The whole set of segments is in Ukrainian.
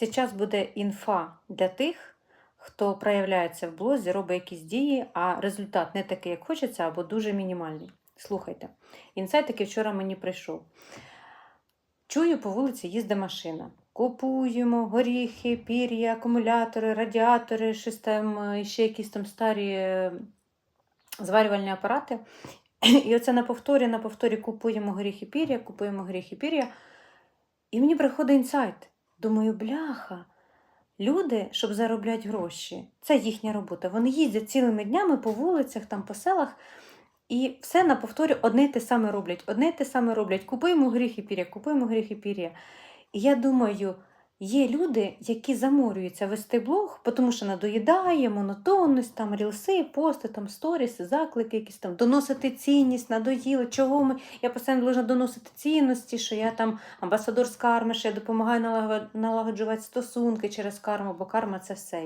Зараз буде інфа для тих, хто проявляється в блозі, робить якісь дії, а результат не такий, як хочеться, або дуже мінімальний. Слухайте, інсайт такий вчора мені прийшов. Чую, по вулиці їздить машина. Купуємо горіхи, пір'я, акумулятори, радіатори, щось е, ще якісь там старі е, зварювальні апарати. І оце на повторі, на повторі купуємо горіхи пір'я, купуємо горіхи пір'я. І мені приходить інсайт. Думаю, бляха, люди, щоб заробляти гроші, це їхня робота. Вони їздять цілими днями по вулицях, там, по селах, і все на повторі одне й те саме роблять. Одне й те саме роблять. Купуємо горіхи пір'я, купуємо горіхи пір'я. І я думаю, є люди, які заморюються вести блог, тому що надоїдає, монотонність, там рілси, пости, там сторіси, заклики, якісь там доносити цінність, надоїло, чого ми. Я постійно должна доносити цінності, що я там амбасадор з карми, що я допомагаю налаго- налагоджувати стосунки через карму, бо карма це все.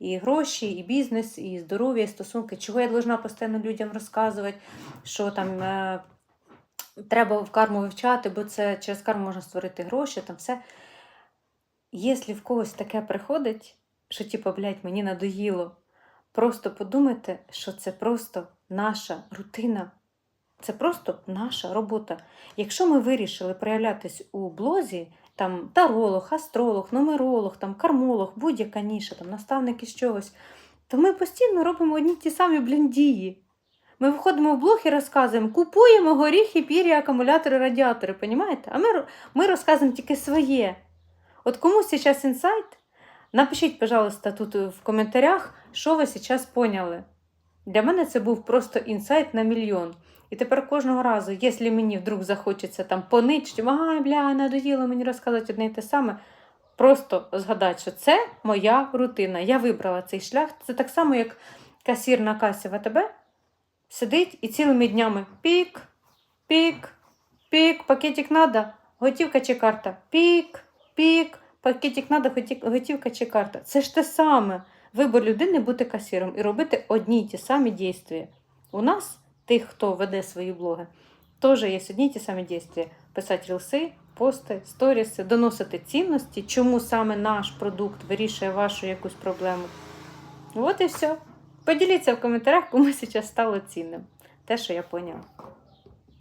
І, гроші, і бізнес, і здоров'я, і стосунки. Чого я должна постійно людям розказувати, що там. Е- Треба в карму вивчати, бо це через карму можна створити гроші, там все. Якщо в когось таке приходить, що типу, блядь, мені надоїло, просто подумайте, що це просто наша рутина. Це просто наша робота. Якщо ми вирішили проявлятись у блозі, там таролог, астролог, нумеролог, там кармолог, будь-яка ніша, там наставник із чогось, то ми постійно робимо одні ті самі блін, дії. Ми виходимо в блог і розказуємо, купуємо горіхи, пір'я, акумулятори, радіатори, понімаєте? А ми, ми розказуємо тільки своє. От комусь зараз інсайт, напишіть, пожалуйста, тут в коментарях, що ви зараз поняли. Для мене це був просто інсайт на мільйон. І тепер кожного разу, якщо мені вдруг захочеться там що ай, бля, надоїло мені розказувати одне і те саме, просто згадати, що це моя рутина. Я вибрала цей шлях. Це так само, як касір на касі в АТБ сидить і цілими днями пік, пік, пік, пакетик надо, готівка чи карта, пік, пік, пакетик надо, готівка чи карта. Це ж те саме. Вибор людини бути касіром і робити одні й ті самі дійства. У нас, тих, хто веде свої блоги, теж є одні й ті самі дійства. Писати рілси, пости, сторіси, доносити цінності, чому саме наш продукт вирішує вашу якусь проблему. От і все. Поділіться в коментарях, кому зараз стало цінним. Те, що я поняла.